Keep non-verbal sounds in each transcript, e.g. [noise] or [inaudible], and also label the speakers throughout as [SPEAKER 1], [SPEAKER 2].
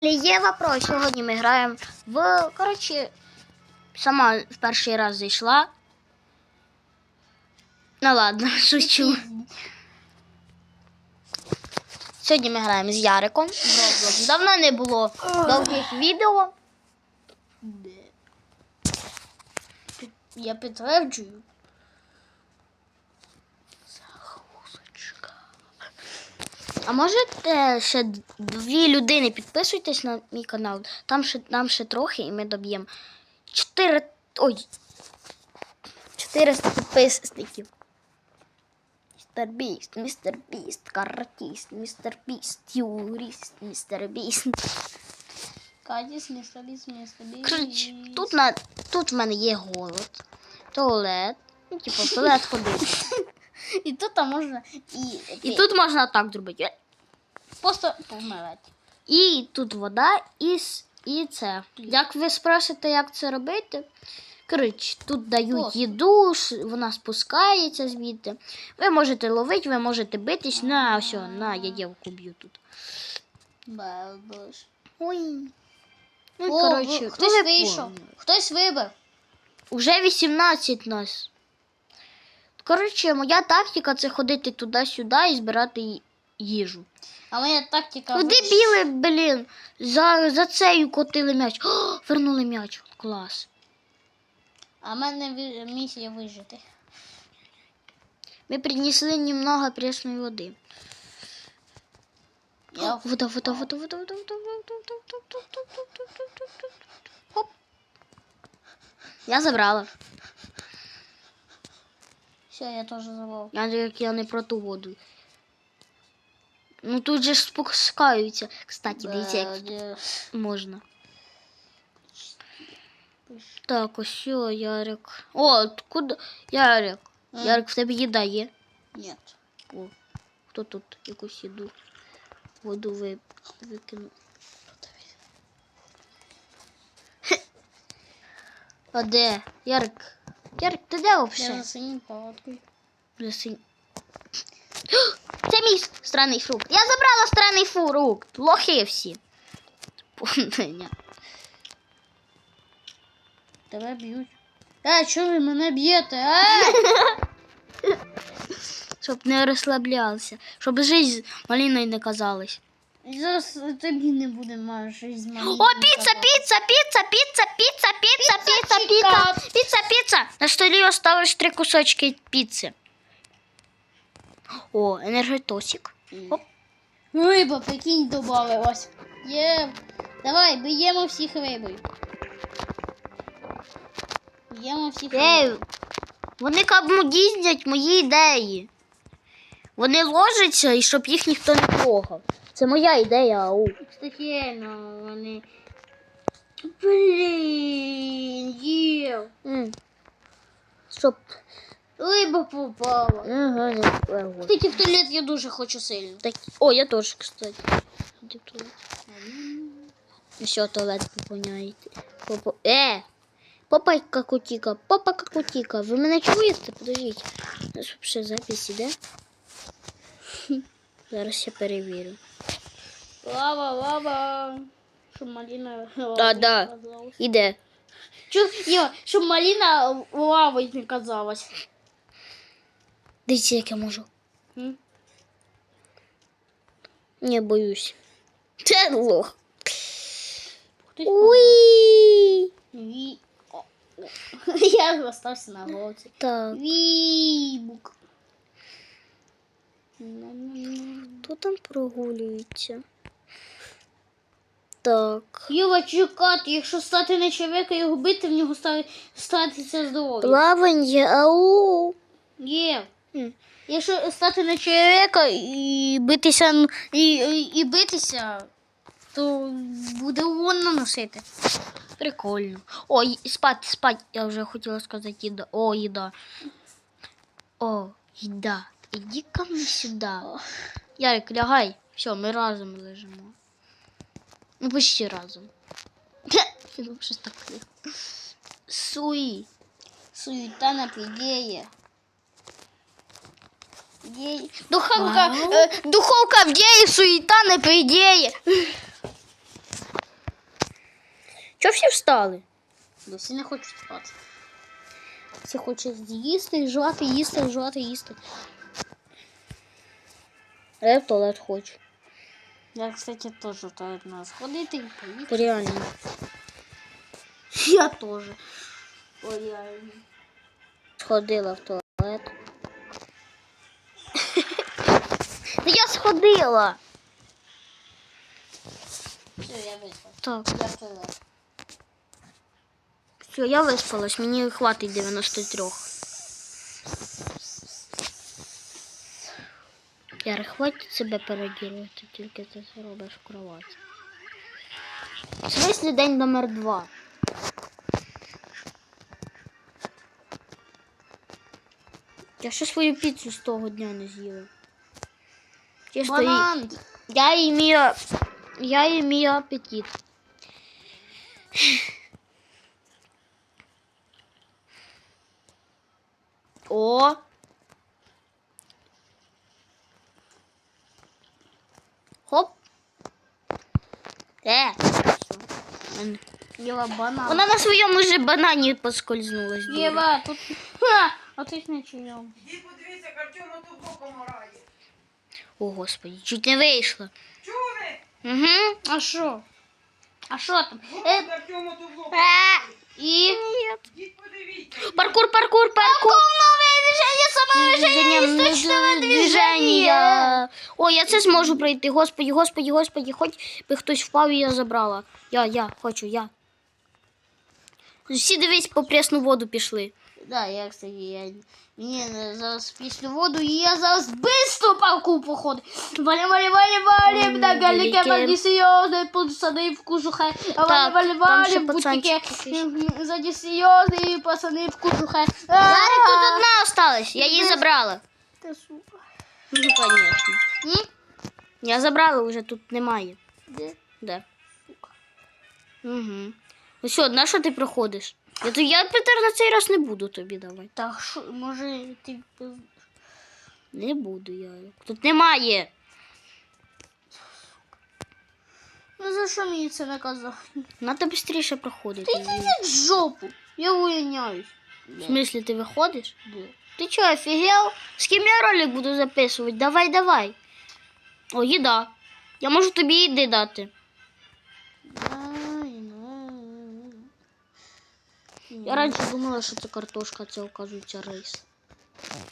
[SPEAKER 1] Є вопрос. Сьогодні ми граємо в. Коротше, сама в перший раз зайшла. Ну ладно, [laughs] шучу. Сьогодні ми граємо з Яриком в Roblox. Давно не було довгих відео. Я підтверджую. А можете ще дві людини підписуйтесь на мій канал. Там ще, нам ще трохи і ми доб'ємо 4. Ой. 400 підписників. Містер Біст, містер Біст, каратіст, містер Біст, юрист, містер Біст.
[SPEAKER 2] Катіс, містер Біс, містер Біс.
[SPEAKER 1] Коротше, тут, на, тут в мене є голод, туалет. Ну, типу, туалет ходити. [laughs]
[SPEAKER 2] І тут там можна і,
[SPEAKER 1] І тут можна так зробити.
[SPEAKER 2] просто помирати.
[SPEAKER 1] І тут вода, і, і це. Як ви спросите, як це робити? Коротше, тут дають
[SPEAKER 2] Просто.
[SPEAKER 1] їду, вона спускається звідти. Ви можете ловити, ви можете битись. На, все, на, я дівку б'ю тут.
[SPEAKER 2] Бабуш.
[SPEAKER 1] Ой. Ну,
[SPEAKER 2] О,
[SPEAKER 1] коротше,
[SPEAKER 2] хтось вийшов. Хтось вибив.
[SPEAKER 1] Уже 18 нас. Коротше, моя тактика це ходити туди-сюди і збирати їжу.
[SPEAKER 2] А моя тактика.
[SPEAKER 1] Ну,
[SPEAKER 2] вийшла.
[SPEAKER 1] дебіли, блін, за, за цею котили м'яч. О, вернули м'яч. Клас.
[SPEAKER 2] А в мене місія вижити.
[SPEAKER 1] Мы принесли немного пресной воды.
[SPEAKER 2] Я
[SPEAKER 1] Вода, вода, вода, вода, вода, вода, вода, вода, вода, вода, вода, вода, вода, вода. Хоп. Я забрала.
[SPEAKER 2] Все, я теж забув.
[SPEAKER 1] Я, як я не про ту воду. Ну тут же ж спускаються. Кстати, дивіться, як
[SPEAKER 2] Де-
[SPEAKER 1] можна. Так, ось все, Ярик. О, куди? Ярик.
[SPEAKER 2] М.
[SPEAKER 1] Ярик, в тебе їда є?
[SPEAKER 2] Ні.
[SPEAKER 1] О, хто тут якусь їду? Воду ви... викинув. А де? Ярик. Ярик, ти де
[SPEAKER 2] Я за синім палаткою.
[SPEAKER 1] Вже синь. Це [gasps] мій странний фрукт. Я забрала странний фрукт. Лохи всі. [laughs] Понення.
[SPEAKER 2] Тебе б'ють. Е, чого ви мене б'єте? Е!
[SPEAKER 1] Щоб [laughs] не розслаблявся. Щоб жизнь малиною не казалась.
[SPEAKER 2] Зараз тобі не буде майже з.
[SPEAKER 1] О, піца, піца, піца, піца, піца, піца, піца, піца, піца, піца. На столі осталось три кусочки піци. О, енергетосик. Оп.
[SPEAKER 2] Риба, прикинь, добавилась. Є. Давай, б'ємо всіх рибою. Б'ємо всіх
[SPEAKER 1] Ей,
[SPEAKER 2] рибою.
[SPEAKER 1] вони кабмудіздять мої ідеї. Вони ложаться і щоб їх ніхто не трогав. Це моя ідея, ау.
[SPEAKER 2] Кстати, ну, вони... Блін.
[SPEAKER 1] М. Щоб.
[SPEAKER 2] Риба попала.
[SPEAKER 1] Ага, не впливу.
[SPEAKER 2] Кстати, в туалет я дуже хочу сильно.
[SPEAKER 1] Так... О, я теж, кстати. Іди в туалет. Все, туалет поповняєте. Попо... Е! Попа какутіка, попа какутіка. Ви мене чуєте? Подождіть. У нас взагалі запись іде. Зараз я перевірю.
[SPEAKER 2] Лава, лава. Щоб маліна
[SPEAKER 1] Да, да.
[SPEAKER 2] казалась.
[SPEAKER 1] Іде.
[SPEAKER 2] Чу, Йо, щоб маліна лавою не казалась.
[SPEAKER 1] Дивіться, як я можу.
[SPEAKER 2] М?
[SPEAKER 1] Не боюсь. Це лох.
[SPEAKER 2] Хтось
[SPEAKER 1] Уй!
[SPEAKER 2] Ві... О, о. [laughs] Я залишився на голці.
[SPEAKER 1] Так,
[SPEAKER 2] Вібук.
[SPEAKER 1] Хто там прогулюється? Так.
[SPEAKER 2] Його чекати, якщо стати на чоловіка і його бити, в нього ста- статиться здоров'я.
[SPEAKER 1] Плавання, ау.
[SPEAKER 2] Є. Якщо стати на чоловіка і битися, і, і, і битися, то буде урон наносити.
[SPEAKER 1] Прикольно. О, спать, спать. Я вже хотіла сказати їда. О, їда. О, їда. Іди ко мне сюди. Ярик, лягай. Все, ми разом лежимо. Ну, почти разом. [laughs] Ну, щось таке. Суї.
[SPEAKER 2] Суєта на підіє. Є- Духовка, е, духовка вдіє, суєта не придіє.
[SPEAKER 1] Чого всі встали?
[SPEAKER 2] Бо всі не хочуть спати. Всі хочуть їсти, жувати, їсти, жувати, їсти.
[SPEAKER 1] А я в туалет хочу.
[SPEAKER 2] Я, кстати, теж в туалет надо сходити і поїсти.
[SPEAKER 1] Реально.
[SPEAKER 2] Я теж. Ой, реально.
[SPEAKER 1] Сходила в туалет. [laughs] Та я сходила.
[SPEAKER 2] Все, я вийшла.
[SPEAKER 1] Так,
[SPEAKER 2] Я в туалет.
[SPEAKER 1] все, я виспалась, мені хватить 93. Яра, хватить себе переділувати, тільки ти це робиш в кроваті. В день номер два. Я ще свою піцу з того дня не з'їла. Чисто їй-. Я я имею аппетит. [laughs] О. Е. Мен-
[SPEAKER 2] Єва, банан.
[SPEAKER 1] Вона на своєму же банані поскользнулась.
[SPEAKER 2] Єва, тут... Ха! А ти ж не чуєм.
[SPEAKER 3] Іди подивися, як Артем ото боком орає.
[SPEAKER 1] О, господи, чуть не вийшло.
[SPEAKER 3] Чули?
[SPEAKER 1] Угу.
[SPEAKER 2] А що? А що там?
[SPEAKER 3] Е... Артем ото боком.
[SPEAKER 1] Е. І...
[SPEAKER 3] Ідіть подивіться.
[SPEAKER 1] Паркур, паркур, паркур.
[SPEAKER 2] Новое движение,
[SPEAKER 1] Движення, движення. О, я це зможу пройти. Господі, господі, господі, хоч би хтось впав і я забрала. Я, я, хочу, я. Всі дивись, по пресну воду пішли.
[SPEAKER 2] Да, я, кстати, я... Мені зараз після воду, і я зараз быстро парку походу. Валим, валим, валим, валим, на галіке,
[SPEAKER 1] велике.
[SPEAKER 2] валим, серйозний, пацани в кожухай.
[SPEAKER 1] Так,
[SPEAKER 2] Валим, валим, валим, будь-таке.
[SPEAKER 1] пацанчик якийсь.
[SPEAKER 2] Пацани в кожухай.
[SPEAKER 1] Зараз тут одна осталась, я її забрала.
[SPEAKER 2] Ти сука.
[SPEAKER 1] Ну, конечно. Я забрала, вже тут немає.
[SPEAKER 2] Де?
[SPEAKER 1] Де? Угу. Ну що, на що ти проходиш? Я, то, я Петер на цей раз не буду тобі давати.
[SPEAKER 2] Так, що, може, ти... пиз-
[SPEAKER 1] Не буду я. Тут немає.
[SPEAKER 2] Ну за що мені це наказати?
[SPEAKER 1] Надо швидше проходити.
[SPEAKER 2] Ти йди в жопу. Я увольняюсь.
[SPEAKER 1] В смысле, ты выходишь? Ты чё, офигел? С кем я ролик буду записывать? Давай, давай. О, їда. Я можу тобі їди дати. Я раніше думала, що це картошка, а це оказується рис.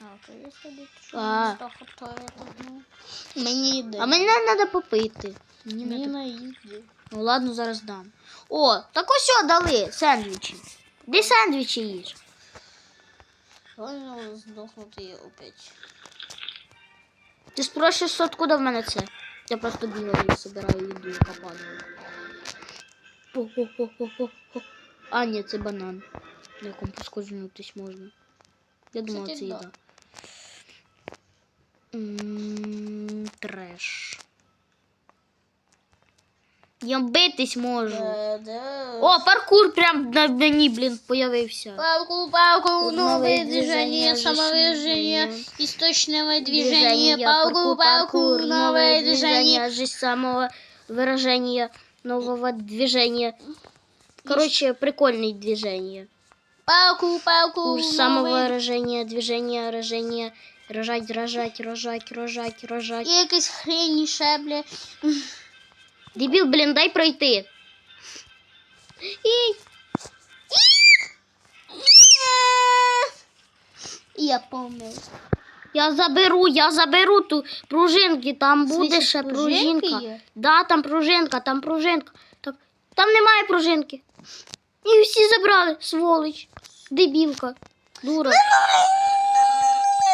[SPEAKER 2] А, то я
[SPEAKER 1] А.
[SPEAKER 2] ну. Мені йде.
[SPEAKER 1] А мені треба попити. Мені
[SPEAKER 2] Мені
[SPEAKER 1] надо...
[SPEAKER 2] на.
[SPEAKER 1] Ну ладно, зараз дам. О, так ось що дали сендвічі. Де сендвічі їж?
[SPEAKER 2] Ладно, здохнути опять.
[SPEAKER 1] Ти спросиш, откуда в мене це? Я просто бігаю і собираю їду, яка падає. Хо-хо-хо-хо-хо. А, ні, це банан. На якому поскользнутись можна. Я думала,
[SPEAKER 2] Кстати,
[SPEAKER 1] це
[SPEAKER 2] да.
[SPEAKER 1] їда. М, Треш. Я битись можу.
[SPEAKER 2] Да, да.
[SPEAKER 1] О, паркур прям на мені, блін, появився.
[SPEAKER 2] Палку, палку,
[SPEAKER 1] Новое
[SPEAKER 2] новое
[SPEAKER 1] движение,
[SPEAKER 2] движение, самовыражение,
[SPEAKER 1] движение.
[SPEAKER 2] источного движения, палку, палку, новое движение.
[SPEAKER 1] жизнь самого выражения, нового движения. Короче, прикольное движение.
[SPEAKER 2] Палку, палку,
[SPEAKER 1] Курс
[SPEAKER 2] новое-
[SPEAKER 1] самовыражения, движение, рожение, рожать, рожать, рожать, рожать, рожать.
[SPEAKER 2] І якась хрень шабля.
[SPEAKER 1] Дебіл, блін, дай пройти. І...
[SPEAKER 2] Я помню.
[SPEAKER 1] Я заберу, я заберу ту пружинки, там буде
[SPEAKER 2] смысле,
[SPEAKER 1] ще
[SPEAKER 2] пружинки
[SPEAKER 1] пружинка.
[SPEAKER 2] є?
[SPEAKER 1] Да, там пружинка, там пружинка. Там немає пружинки. І всі забрали, сволоч. Дебілка. Дура.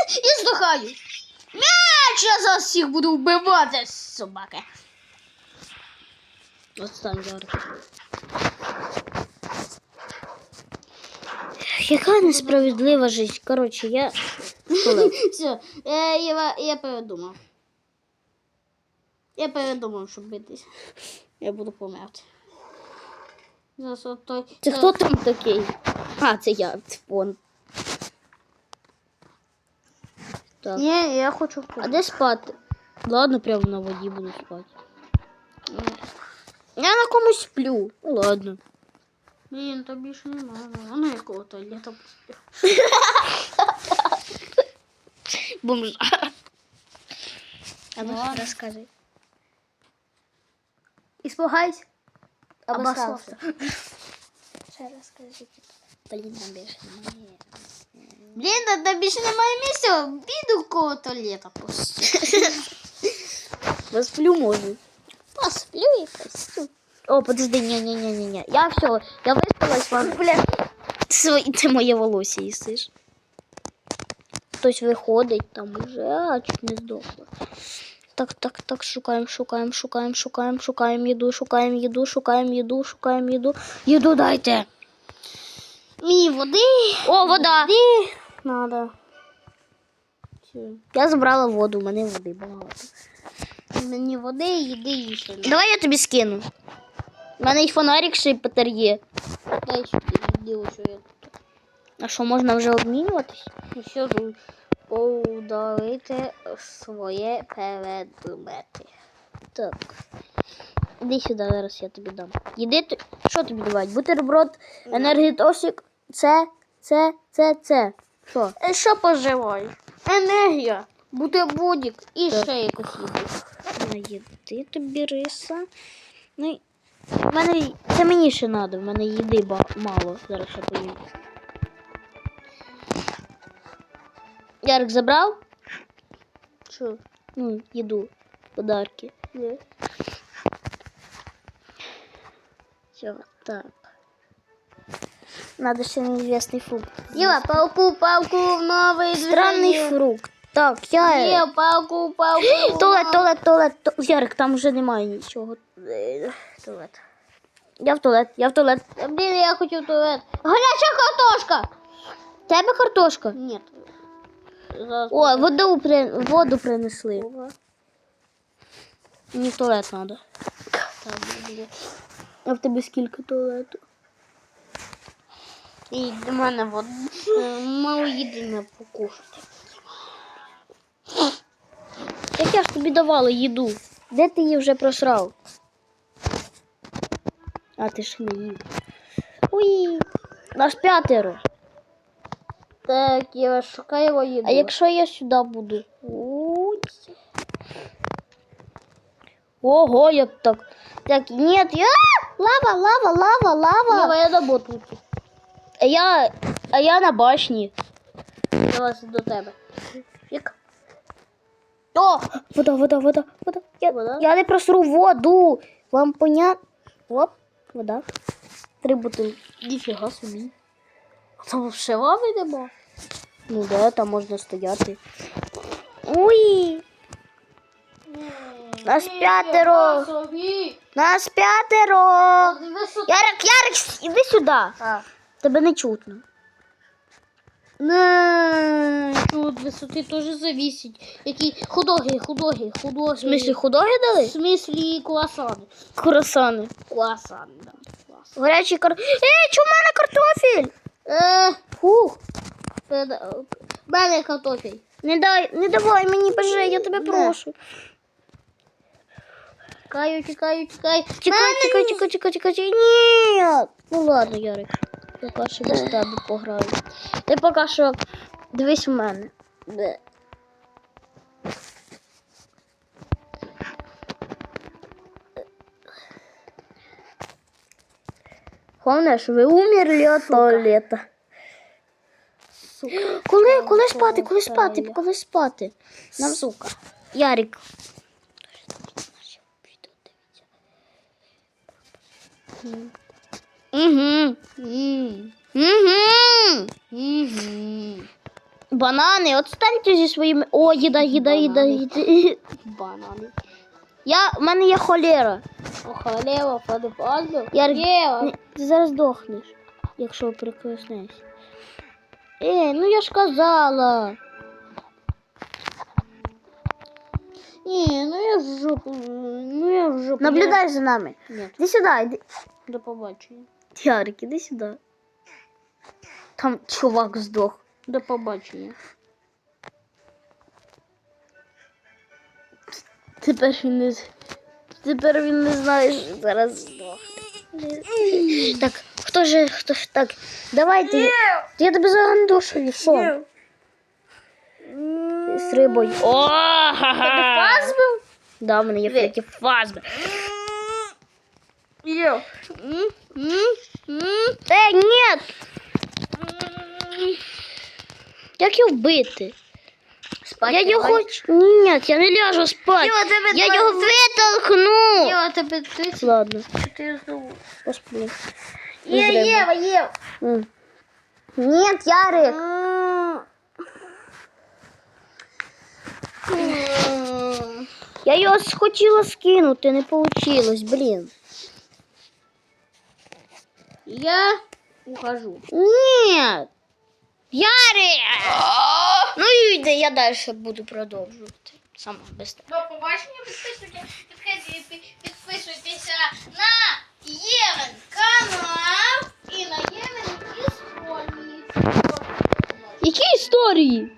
[SPEAKER 2] Я здохаю. Мяч, я зараз всіх буду вбивати, собаки.
[SPEAKER 1] Отстань зараз. Яка несправедлива життя. Коротше, я.
[SPEAKER 2] Все, я, я передумав. Я передумав, щоб битись. Я буду померти. Зараз от той.
[SPEAKER 1] Це хто там такий? А, це я. Вон. Так.
[SPEAKER 2] Ні, я хочу.
[SPEAKER 1] А де спати? Ладно, прямо на воді буду спати. Я на комусь сплю. Ну ладно.
[SPEAKER 2] Блін, то більше немає. Ну якого туалета
[SPEAKER 1] Бомжа. А ну розкажи.
[SPEAKER 2] Іспугайся.
[SPEAKER 1] Обоссался. [laughs] Ще розкажи. Блін, там більше немає.
[SPEAKER 2] Блін, та та більше немає місця. Піду в кого туалета просто. [laughs]
[SPEAKER 1] Посплю можу.
[SPEAKER 2] Посплю і посплю.
[SPEAKER 1] О, подожди, ні. Я все, я виспалась, вам, бля. Свої, це моє волосся їсиш. Хтось виходить там уже, а чуть не здохла. Так, так, так, шукаємо, шукаємо, шукаємо, шукаємо, шукаємо їду, шукаємо їду, шукаємо їду, шукаємо їду. Їду дайте.
[SPEAKER 2] Мені води.
[SPEAKER 1] О, вода.
[SPEAKER 2] Води надо.
[SPEAKER 1] Я забрала воду, у мене води багато.
[SPEAKER 2] Мені води, їди не.
[SPEAKER 1] Давай я тобі скину. У мене й фонарик ще й Петер є.
[SPEAKER 2] Дай сюди, іди, що я тут.
[SPEAKER 1] А що, можна вже обмінюватись?
[SPEAKER 2] Що тут? Удалити своє предмети.
[SPEAKER 1] Так. Іди сюди, зараз я тобі дам. Ти- що тобі давати? Бутерброд, енергетосик, це, це, це, це. Що?
[SPEAKER 2] Е, Що поживаєш? Енергія, бутербродик і ще якось їду.
[SPEAKER 1] На їди тобі риса. Ну, в мене, це мені ще треба, в мене їди мало. Зараз я поїм. Ярик забрав?
[SPEAKER 2] Що?
[SPEAKER 1] Ну, їду, подарки.
[SPEAKER 2] Ні.
[SPEAKER 1] Все, так. Надо ще неизвестный фрукт.
[SPEAKER 2] Їла палку, палку, новий
[SPEAKER 1] Странний
[SPEAKER 2] движення.
[SPEAKER 1] фрукт. Так, я.
[SPEAKER 2] Є палку, палку. [gasps]
[SPEAKER 1] Туалет, туалет, туалет. ту- Ярик, там вже немає нічого. Е, Туалет. Я в туалет, я в туалет.
[SPEAKER 2] Та, Блін, я хотів туалет. Гаряча картошка.
[SPEAKER 1] Тебе картошка.
[SPEAKER 2] Ні. Зараз.
[SPEAKER 1] О, воду, при... воду принесли. Мені в туалет треба. А в тебе скільки туалету?
[SPEAKER 2] І до мене вот мало їдення покушати.
[SPEAKER 1] Як я ж тобі давала їду? Де ти її вже просрав? А ти ж не їв. Уї. Наш п'ятеро.
[SPEAKER 2] Так, я шукаю їду.
[SPEAKER 1] А якщо я сюди буду? Ого, я так. Так, ні, я. Лава, лава, лава, лава.
[SPEAKER 2] Єва, я на ботниці.
[SPEAKER 1] А я, а я на башні.
[SPEAKER 2] Я вас до тебе.
[SPEAKER 1] Як? О, вода, вода, вода, вода. Я,
[SPEAKER 2] Вода?
[SPEAKER 1] я не просру воду. Вам понятно? Оп, вода. Три бутилки.
[SPEAKER 2] Ніфіга собі. Там ще лави нема.
[SPEAKER 1] Ну да, там можна стояти. Ой, Нас п'ятеро. нас п'ятеро. Ярик, Ярик, іди сюди. Тебе не чутно.
[SPEAKER 2] Не, тут висоти теж зависить. Які худоги, худоги, худоги.
[SPEAKER 1] В смислі худоги
[SPEAKER 2] В
[SPEAKER 1] дали?
[SPEAKER 2] смислі круасани.
[SPEAKER 1] Курасани.
[SPEAKER 2] Круасани, да. Круасани.
[SPEAKER 1] Гарячий кар... Ей, чому в мене картофель?
[SPEAKER 2] Е,
[SPEAKER 1] Фух.
[SPEAKER 2] переда- мене картофель.
[SPEAKER 1] Не дай, не давай мені боже, я тебе
[SPEAKER 2] Не.
[SPEAKER 1] прошу.
[SPEAKER 2] Тікаю, тікаю, тікаю.
[SPEAKER 1] Чекай, чекай, чекай, чекай, чекай, чекай. Ні. Ну ладно, Ярик. Я перше без тебе пограю. Ти поки що дивись у мене.
[SPEAKER 2] Де?
[SPEAKER 1] Головне, що ви умерли від туалета.
[SPEAKER 2] Сука.
[SPEAKER 1] Коли, коли спати, коли спати, коли спати? Нам...
[SPEAKER 2] Сука.
[SPEAKER 1] Ярик. Угу. Угу. Банани, отстаньте зі своїми. О, їда, їда, їда, їда.
[SPEAKER 2] Банани.
[SPEAKER 1] Я, в мене є холера.
[SPEAKER 2] Охалева, подпальду.
[SPEAKER 1] Ярик,
[SPEAKER 2] Єва.
[SPEAKER 1] ти зараз дохнеш, якщо прикоснешся. Е, ну я ж казала.
[SPEAKER 2] Ні, ну я в жопу. Ну я в жопу.
[SPEAKER 1] Наблюдай за нами. Іди сюди, іди.
[SPEAKER 2] до побачення.
[SPEAKER 1] Ярик, іди сюди. Там чувак здох.
[SPEAKER 2] До побачення.
[SPEAKER 1] Тепер він не тепер він не знає, що зараз здохне. Так, хто теж хто ж так. Давайте. Я, я тебе загандошу, що? Стрибай. О, ха-ха.
[SPEAKER 2] Фазбив?
[SPEAKER 1] Да, в мене є такі фазби.
[SPEAKER 2] Йо.
[SPEAKER 1] Е, ні! Як його вбити?
[SPEAKER 2] Спать
[SPEAKER 1] я його хочу. Ні, я не ляжу спати. Я його витолкну.
[SPEAKER 2] Йо, тебе 34
[SPEAKER 1] Ладно,
[SPEAKER 2] знову.
[SPEAKER 1] посплю.
[SPEAKER 2] Є. Єва, Єва.
[SPEAKER 1] Ні, Ярик. Я його хотіла скинути, не вийшло, блін.
[SPEAKER 2] Я ухожу.
[SPEAKER 1] Ні. Ярик! Ну йди, я далі буду продовжувати. Сама без тебе.
[SPEAKER 2] До побачення, підписуйте, підписуйтеся на Євен канал і на Євен історії.
[SPEAKER 1] Які історії?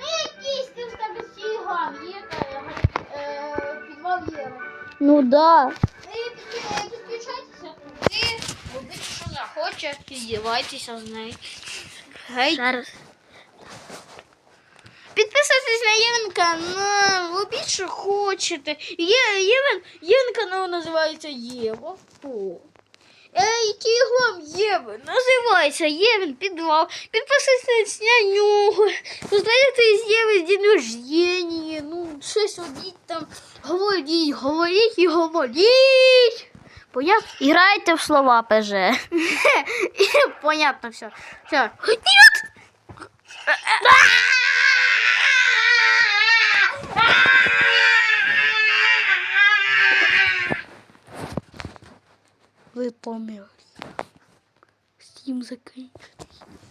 [SPEAKER 2] Ну, якісь ти в тебе стігам, є е, підвал Євен.
[SPEAKER 1] Ну да.
[SPEAKER 2] Ви підключайтеся туди, робіть, що захоче, здівайтеся з нею. Гей.
[SPEAKER 1] Зараз.
[SPEAKER 2] Підписуйтесь на Євен канал, робіть, що хочете. Є, Євен, Євен канал називається Єва. О. Глам Євен? Називається Євен підвал. Підписуйтесь на нього. Познайомте з Євен з день рождения. Ну, щось робіть там. Говоріть, говоріть і говоріть. Понятно?
[SPEAKER 1] Играйте в слова ПЖ. [laughs]
[SPEAKER 2] Понятно все. Все.
[SPEAKER 1] Нет! Вы Стім закінчити.
[SPEAKER 2] закінчувати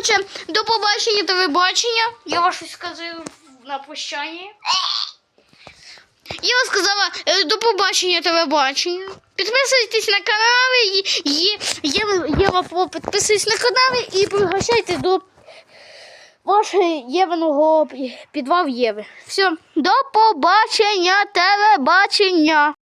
[SPEAKER 2] коротше, до побачення та вибачення. Я вам щось сказав на прощання. Я вам сказала е, до побачення та вибачення. Підписуйтесь на канали, є, є, є, підписуйтесь на канали і пригощайте до вашого Євиного підвал Єви. Все, до побачення, телебачення.